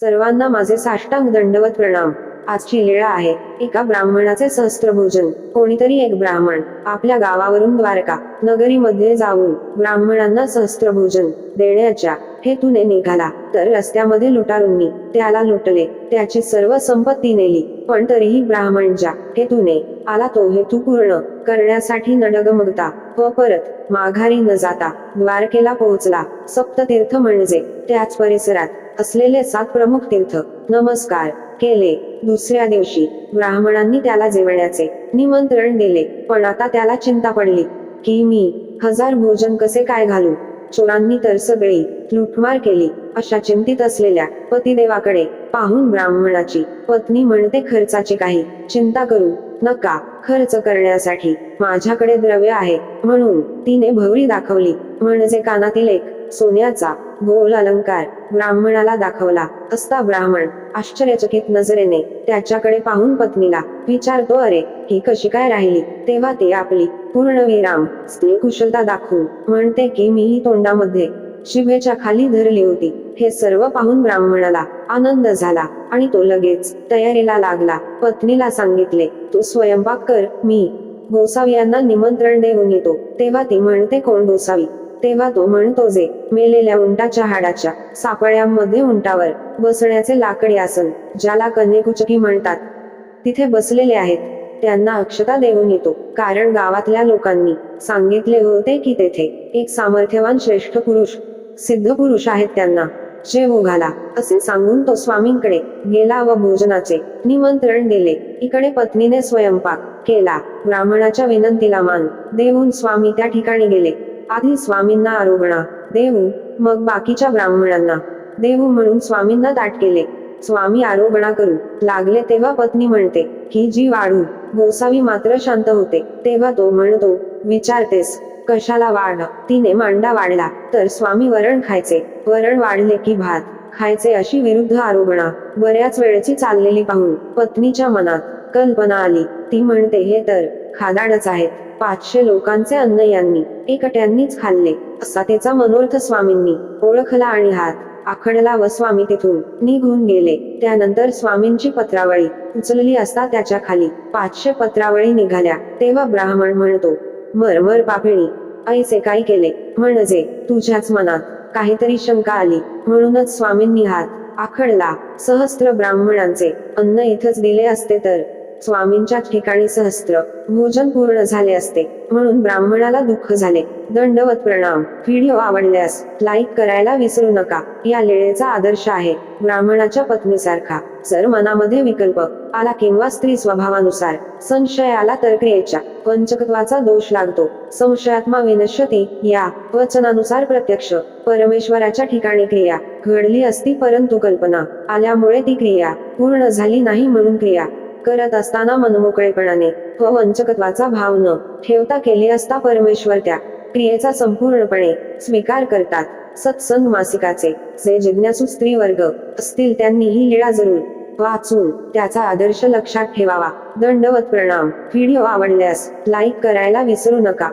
सर्वांना माझे साष्टांग दंडवत प्रणाम. आजची लीळा आहे. एका ब्राह्मणाचे सहस्त्र भोजन. कोणीतरी एक ब्राह्मण. आपल्या गावावरून द्वारका. नगरीमध्ये जाऊन ब्राह्मणांना सहस्त्र भोजन देण्याच्या हेतूने निघाला. तर रस्त्यामध्ये लुटारूंनी त्याला लुटले. त्याची सर्व संपत्ती नेली. पण तरीही ब्राह्मणच्या हेतूने आला तो हेतू पूर्ण करण्यासाठी नडगमगता व परत माघारी न जाता द्वारकेला पोहोचला. सप्ततीर्थ म्हणजे त्याच परिसरात असलेले सात प्रमुख तीर्थ नमस्कार केले. दुसऱ्या दिवशी ब्राह्मणांनी त्याला जेवण्याचे निमंत्रण दिले पण आता त्याला चिंता पडली की मी हजार भोजन कसे काय घालू? चोरांनी तर सगळी लुटमार केली अशा चिंतित असलेल्या पतिदेवाकडे पाहून ब्राह्मणाची पत्नी म्हणते खर्चाची काही चिंता करू नका खर्च करण्यासाठी माझ्याकडे द्रव्य आहे म्हणून तिने भवरी दाखवली म्हणजे कानातील एक सोन्याचा गोल अलंकार ब्राह्मणाला दाखवला. असता ब्राह्मण आश्चर्यचकित नजरेने त्याच्याकडे पाहून पत्नीला विचारतो अरे ही कशी काय राहिली? तेव्हा ते आपली पूर्ण विराम स्त्री कुशलता दाखवून म्हणते की मीही तोंडामध्ये शिवेच्या खाली धरली होती. हे सर्व पाहून ब्राह्मणाला आनंद झाला आणि तो लगेच तयारीला लागला. पत्नीला सांगितले तू स्वयंपाक कर मी गोसावी यांना निमंत्रण देऊन येतो. तेव्हा ती म्हणते कोण गोसावी? तेव्हा तो म्हणतो जे मेलेल्या उंटाच्या हाडाच्या सापळ्यांमध्ये उंटावर बसण्याचे लाकडी आसन ज्याला कन्यकुचकी म्हणतात. तिथे बसलेले आहेत. त्यांना अक्षता देऊन येतो कारण गावातल्या लोकांनी सांगितले होते की तेथे एक सामर्थ्यवान श्रेष्ठ पुरुष सिद्ध पुरुष आहेत त्यांना. जे घाला असे सांगून तो स्वामींकडे गेला व भोजनाचे निमंत्रण दिले. इकडे पत्नीने स्वयंपाक केला. ब्राह्मणाच्या विनंतीला मान देऊन स्वामी त्या ठिकाणी गेले. आधी स्वामींना आरोगणा देऊ मग बाकीच्या ब्राह्मणांना. देऊ म्हणून स्वामींना ताट केले. स्वामी आरोगणा करू. लागले तेव्हा पत्नी म्हणते की जी वाढू गोसावी मात्र शांत होते. तेव्हा तो म्हणतो विचारतेस कशाला वाढ? तिने मांडा वाढला. तर स्वामी वरण खायचे. वरण वाढले की भात. खायचे अशी विरुद्ध आरोगणा. बऱ्याच वेळची चाललेली पाहून पत्नीच्या मनात कल्पना आली. ती म्हणते हे तर खादाडच आहेत. पाचशे लोकांचे अन्न यांनी एकट्यांनीच खाल्ले. असा त्याचा मनोर्थ स्वामींनी ओळखला आणि हात आखडला व स्वामी तेथून निघून गेले. त्यानंतर स्वामींची पत्रावळी उचलली असता त्याच्याखाली पाचशे पत्रावळी निघाल्या. तेव्हा ब्राह्मण म्हणतो मर मर पापिणी ऐसे काय केले? म्हणजे तुझ्याच मनात काहीतरी शंका आली. म्हणूनच स्वामींनी हात आखडला. सहस्त्र ब्राह्मणांचे अन्न इथंच दिले असते तर स्वामींच्या ठिकाणी सहस्त्र भोजन पूर्ण झाले असते. म्हणून ब्राह्मणाला दुःख झाले. दंडवत प्रणाम. व्हिडिओ आवडल्यास लाईक करायला विसरू नका. या लेळेचा आदर्श आहे. ब्राह्मणाच्या पत्नीसारखा. जर मनामध्ये विकल्प. आला किंवा स्त्री स्वभावानुसार. संशय आला तर क्रियेच्या पंचकत्वाचा दोष लागतो. संशयात्मा विनश्यती या वचनानुसार प्रत्यक्ष. परमेश्वराच्या ठिकाणी क्रिया. घडली असती परंतु कल्पना आल्यामुळे ती क्रिया पूर्ण झाली नाही म्हणून क्रिया. करत असताना मनमोकळेपणाने व वंचकत्वाचा भाव न ठेवता केली असता परमेश्वर त्या क्रियेचा संपूर्णपणे स्वीकार करतात. सत्संग मासिकाचे जे जिज्ञासू स्त्री वर्ग असतील त्यांनी ही लीळा जरूर वाचून त्याचा आदर्श लक्षात ठेवावा. दंडवत प्रणाम. व्हिडिओ आवडल्यास लाईक करायला विसरू नका.